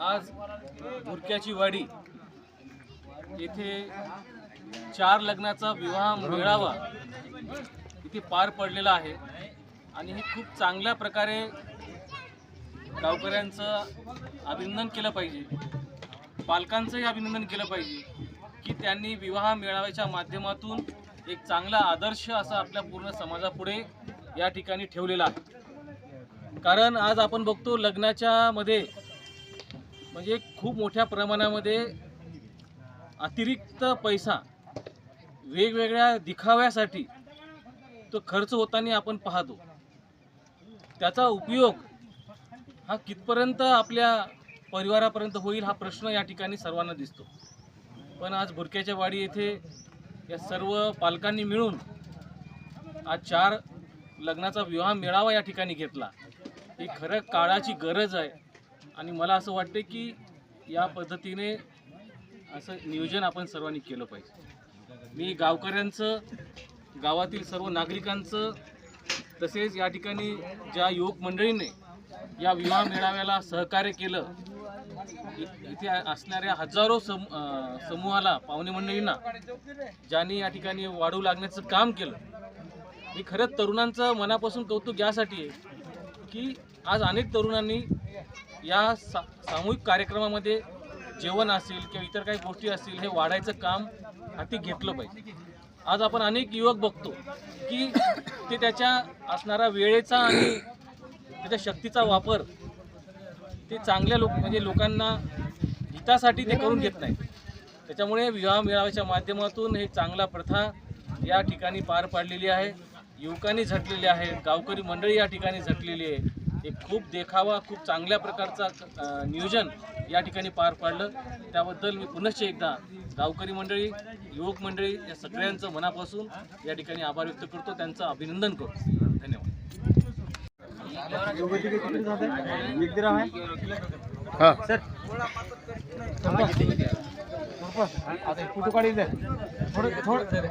आज भुरक्याची वाडी. येथे चार लग्नाचा विवाह मेळावा इथे पार पडलेला आहे. आणि हे खूप चांगल्या प्रकारे गावकऱ्यांचं अभिनंदन केलं पाहिजे. पालकांचंही अभिनंदन केलं पाहिजे की त्यांनी विवाह मेळाव्याच्या माध्यमातून एक चांगला आदर्श असा आपल्या पूर्ण समाजापुढे या ठिकाणी ठेवलेला आहे. कारण आज आपण बघतो लग्नाच्या मध्ये म्हणजे खूप मोठ्या प्रमाणामध्ये अतिरिक्त पैसा वेगवेगळ्या दिखाव्यासाठी तो खर्च होताना आपण पाहतो. त्याचा उपयोग हा कितपर्यंत आपल्या परिवारापर्यंत होईल हा प्रश्न या ठिकाणी सर्वांना दिसतो. पण आज भुरक्याच्या वाडी येथे या सर्व पालकांनी मिळून आज चार लग्नाचा विवाह मेळावा या ठिकाणी घेतला. ही खरं काळाची गरज आहे. आणि मला असं वाटते की या पद्धतीने असं नियोजन आपण सर्वांनी केलं पाहिजे. मी गावकऱ्यांचं गावातील सर्व नागरिकांचं तसेच या ठिकाणी ज्या युवक मंडळीने या विवाह मेळाव्याला सहकार्य केलं इथे असणाऱ्या हजारो सम समूहाला पाहुणे मंडळींना ज्यांनी या ठिकाणी वाढू लागण्याचं काम केलं. हे खरंच तरुणांचं मनापासून कौतुक यासाठी आहे की आज अनेक तरुणांनी या सा सामूहिक कार्यक्रमामध्ये जेवण असेल किंवा इतर काही गोष्टी असतील हे वाढायचं काम हाती घेतलं पाहिजे. आज आपण अनेक युवक बघतो की ते त्याच्या असणारा वेळेचा आणि त्याच्या शक्तीचा वापर ते चांगल्या लोक म्हणजे लोकांना हितासाठी ते करून घेत नाहीत. त्याच्यामुळे विवाह मेळाव्याच्या माध्यमातून हे चांगला प्रथा या ठिकाणी पार पाडलेली आहे. युवकांनी झटलेली आहे. गावकरी मंडळी या ठिकाणी झटलेली आहे. एक खूप देखावा खूप चांगल्या प्रकारचा नियोजन या ठिकाणी पार पाडलं. त्याबद्दल मी पुनश्च एकदा गावकरी मंडळी युवक मंडळी या सगळ्यांचं मनापासून या ठिकाणी आभार व्यक्त करतो. त्यांचं अभिनंदन करतो धन्यवाद. ફોટો કાઢી દે થોડો થોડો થોડો